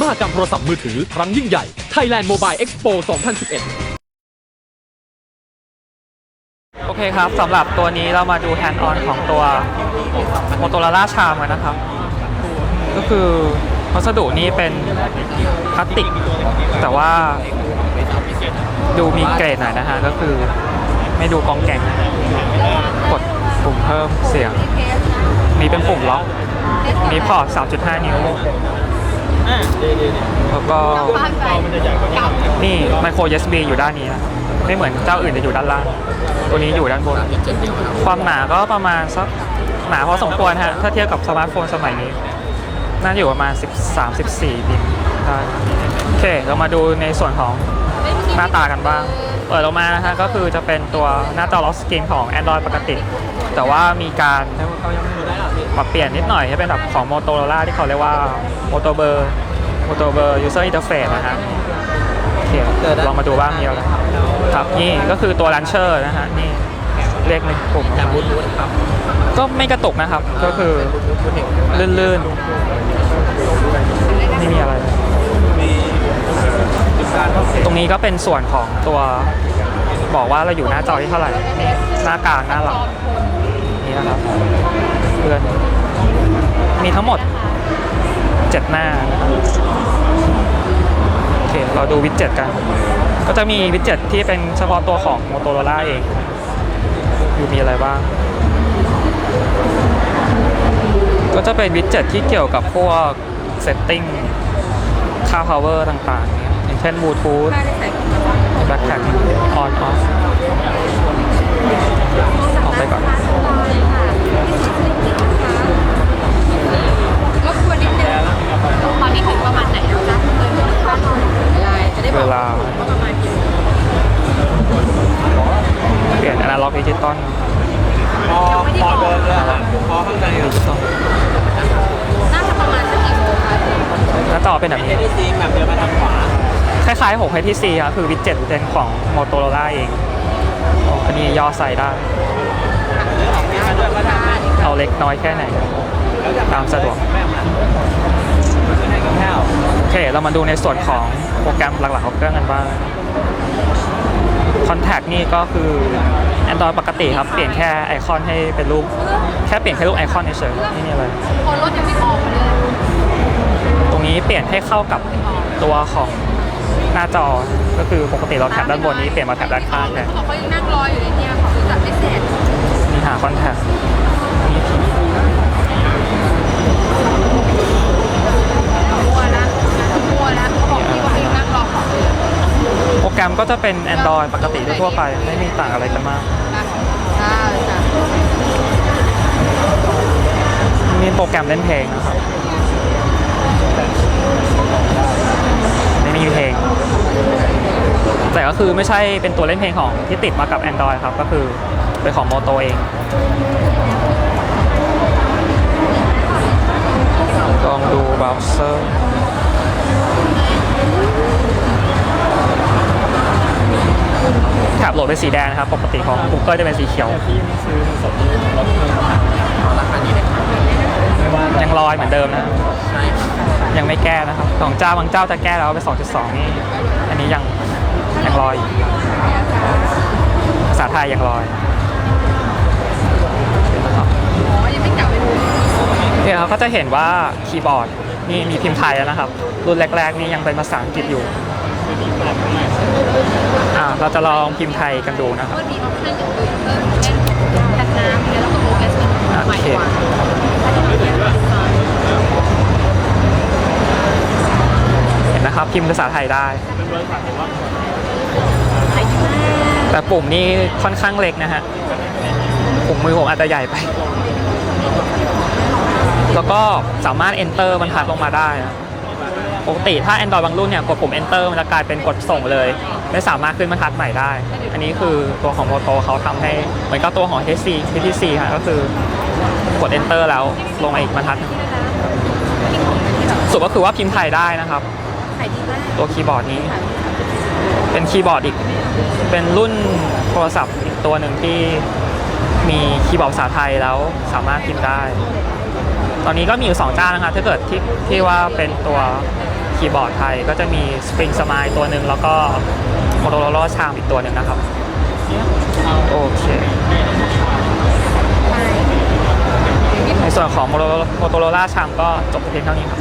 มหกรรมโทรศัพท์มือถือครั้งยิ่งใหญ่ Thailand Mobile Expo 2011โอเคครับสำหรับตัวนี้เรามาดูแฮนด์ออนของตัว Motorola Charm กันนะครับ ก็คือวัสดุนี้เป็นพลาสติก แต่ว่าดูมีเกรดหน่อยนะฮะ ก็คือไม่ดูกองแกงกดปุ่มเพิ่มเสียงมีเป็นปุ่มล็อก มีพอร์ต 3.5 นิ้ว แล้วก็นี่ไมโคร USB อยู่ด้านนี้นะไม่เหมือนเจ้าอื่นจะอยู่ด้านล่าง ตัวนี้อยู่ด้านบน ความหนาก็ประมาณสักหนาพอสมควรฮะ ถ้าเทียบกับสมาร์ทโฟนสมัยนี้ น่าจะอยู่ประมาณ 13 14มิลได้โอเค เรามาดูในส่วนของหน้าตากันบ้าง เปิดออกมานะฮะ ก็คือจะเป็นตัวหน้าจอล็อกสกรีนของ Android ปกติ แต่ว่ามีการ ปรับเปลี่ยนนิดหน่อยให้เป็นแบบของ Motorola ที่เขาเรียกว่า Moto b e r Moto b e r User Interface นะฮะโอเคลองมาดูบ้างมีอะไรครับนี่ก็คือตัว Launcher นะฮะนี่เลขในปุ่มก็ไม่กระตุกนะครับ ก็คือลื่นๆไม่มีอะไร ตรงนี้ก็เป็นส่วนของตัวบอกว่าเราอยู่หน้าจอที่เท่าไหร่นี่หน้ากลางหน้าหลังนี่นะครับเพื่อน มีทั้งหมด 7 หน้านะครับโอเค เราดูวิดเจ็ตกัน ก็จะมีวิดเจ็ตที่เป็นเฉพาะตัวของ Motorola เอง อยู่มีอะไรบ้าง ก็จะเป็นวิดเจ็ตที่เกี่ยวกับพวกเซตติ้งค่า power ต่างๆเนี่ยอย่างเช่น Bluetooth backpack on off ออกไปก่อน อนาล็อกดิจิตอลพอพอเดินเลยฮะพอข้างในดิจิตอลน่าจะประมาณสักกี่โมงคะหน้าจอเป็นแบบเอนี้ทีซีแบบเดินมาทางขวา คล้ายๆ6 HTC อะคือวิดเจ็ตเป็นของ Motorola เองอ๋ออันนี้ย่อใส่ได้ เอาเล็กน้อยแค่ไหน ตามสะดวกให้กับแก้วโอเค เรามาดูในส่วนของโปรแกรมหลักๆของเครื่องกันบ้าง Contact นี่ก็คือ Android ปกติครับ เปลี่ยนแค่ไอคอนให้เป็นรูป แค่เปลี่ยนแค่รูปไอคอนเฉยๆไม่มีอะไรคนรถยังไม่ออกเลยตรงนี้เปลี่ยนให้เข้ากับตัวของหน้าจอ ก็คือปกติเราแท็บด้านบนนี้เปลี่ยนมาแท็บด้านข้างแทนเขาบอกเขายังนั่งรออยู่เลยเนี่ยเขาจัดไม่เสร็จมีหาคอนแทค รแกรมก็จะเป็น Android ปกติทั่วไป ไม่มีต่างอะไรกันมากนะใช่จ้ะมีโปรแกรมเล่นเพลงนะครับไม่มีเพลง แต่ก็คือไม่ใช่เป็นตัวเล่นเพลงของที่ติดมากับ Android ครับ ก็คือเป็นของโมโตเอง ลองดูเบราว์เซอร์ แถบโหลดเป็นสีแดงนะครับ ปกติของ Google จะเป็นสีเขียวยังลอยเหมือนเดิมนะยังไม่แก้นะครับ ของเจ้าบางเจ้าจะแก้แล้วเป็น2.2 นี่ อันนี้ยังยังลอยอยู่ภาษาไทยยังลอยนะครับอ๋อยังไม่กลับเนี่ยเขาก็จะเห็นว่าคีย์บอร์ดนี่มีพิมพ์ไทยแล้วนะครับ รุ่นแรก ๆ นี่ยังเป็นภาษาอังกฤษอยู่ อ่าเราจะลองพิมพ์ไทยกันดูนะครับว่ามีออปชั่นอื่นๆเพิ่มเช่นกันน้ำเนี่ยแล้วก็โปรแกรมใหม่กว่าอันนี้เป็นดีไซน์เห็นนะครับ พิมพ์ภาษาไทยได้ไทยมากแต่ปุ่มนี่ค่อนข้างเล็กนะฮะปุ่มมือผมอาจจะใหญ่ไป แล้วก็สามารถ enter บรรทัดลงมาได้นะ ปกติถ้า Android บางรุ่นเนี่ยกดปุ่ม enter มันจะกลายเป็นกดส่งเลย ไม่สามารถขึ้นบรรทัดใหม่ได้ อันนี้คือตัวของ Moto เขาทำให้เหมือนกับตัวของ HTC HTC ฮะก็คือกด enter แล้วลงมาอีกบรรทัดหนึ่งสุดก็คือว่าพิมพ์ไทยได้นะครับขายดีมากตัวคีย์บอร์ดนี้ เป็นคีย์บอร์ดอีก เป็นรุ่นโทรศัพท์อีกตัวหนึ่งที่มีคีย์บอร์ดภาษาไทยแล้วสามารถพิมพ์ได้ ตอนนี้ก็มีอยู่สองเจ้านะครับถ้าเกิดที่ที่ว่าเป็นตัวค คีย์บอร์ดไทยก็จะมี Spring Smile ตัวหนึ่งแล้วก็ Motorola Charm อีกตัวหนึ่งนะครับ โอเค ในส่วนของ Motorola Charm ก็จบเพียงเท่านี้ครับ